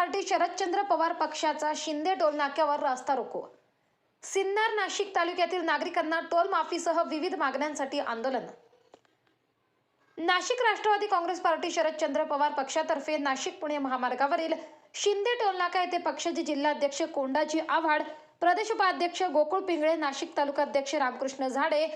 Party Sharadchandra Pawar पक्षाचा Shinde toll नाक्यावर रास्ता रोको. सिन्नर नाशिक तालुक्यातील नागरिकांना टोल माफीसह विविध मागण्यांसाठी आंदोलन. नाशिक राष्ट्रवादी काँग्रेस पार्टी शरदचंद्र पवार पक्षातर्फे नाशिक पुणे महामार्गावरील शिंदे टोलनाका येथे पक्षाचे जिल्हाध्यक्ष कोंडाजी आव्हाड प्रदेश उपाध्यक्ष गोकुळ पिंगळे नाशिक तालुकाध्यक्ष रामकृष्ण झाडे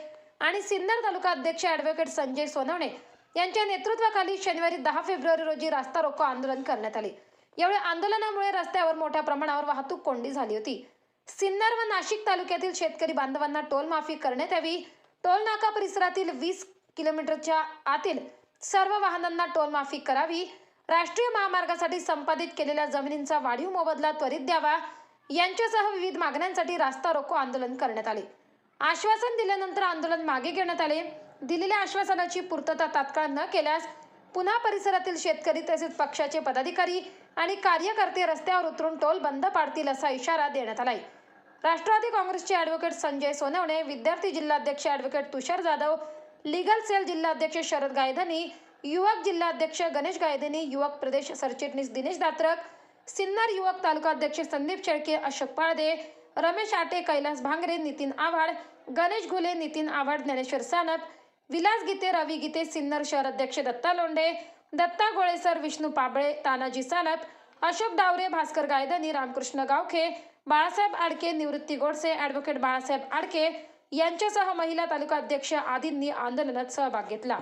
आणि सिन्नर तालुका अध्यक्ष ॲडव्होकेट संजय सोनवणे यांच्या नेतृत्वाखाली शनिवारी दहा फेब्रुवारी रोजी रास्ता रोको आंदोलन करण्यात आले. यावेळी आंदोलनामुळे रस्त्यावर मोठ्या प्रमाणावर वाहतूक कोंडी झाली होती. सिन्नर व नाशिक तालुक्यातील शेतकरी बांधवांना टोल माफी करण्यात यावी. टोल नाका परिसरातील वीस किलोमीटरच्या आतील सर्व वाहनांना टोल माफी करावी. राष्ट्रीय महामार्गासाठी संपादित केलेल्या जमिनींचा वाढीव मोबदला त्वरित द्यावा. यांच्यासह विविध मागण्यांसाठी रास्ता रोको आंदोलन करण्यात आले. आश्वासन दिल्यानंतर आंदोलन मागे घेण्यात आले. दिलेल्या आश्वासनाची पूर्तता तात्काळ न केल्यास पुन्हा परिसरातील शेतकरी तसेच पक्षाचे पदाधिकारी आणि कार्यकर्ते रस्त्यावर उतरून टोल बंद पाडतील असा इशारा देण्यात आलाय. राष्ट्रवादी काँग्रेसचे ॲडव्होकेट संजय सोनवणे विद्यार्थी जिल्हाध्यक्ष advocate Tushar Jadhav legal cell जिल्हाध्यक्ष शरद गायधनी युवक जिल्हाध्यक्ष गणेश गायधनी युवक प्रदेश सरचिटणीस दिनेश दात्रक सिन्नर युवक तालुकाध्यक्ष संदीप शेळके अशोक पाळदे रमेश आटे कैलास भांगरे नितीन आव्हाड गणेश घुले नितीन आव्हाड ज्ञानेश्वर सानप विलास गीते रवी गीते सिन्नर शहर अध्यक्ष दत्ता लोंढे दत्ता गोळेसर विष्णू पाबळे तानाजी सानप अशोक डावरे भास्कर गायदनी रामकृष्ण गावखे बाळासाहेब आडके निवृत्ती गोडसे ॲडव्होकेट बाळासाहेब आडके यांच्यासह महिला तालुका अध्यक्ष आदींनी आंदोलनात सहभाग घेतला.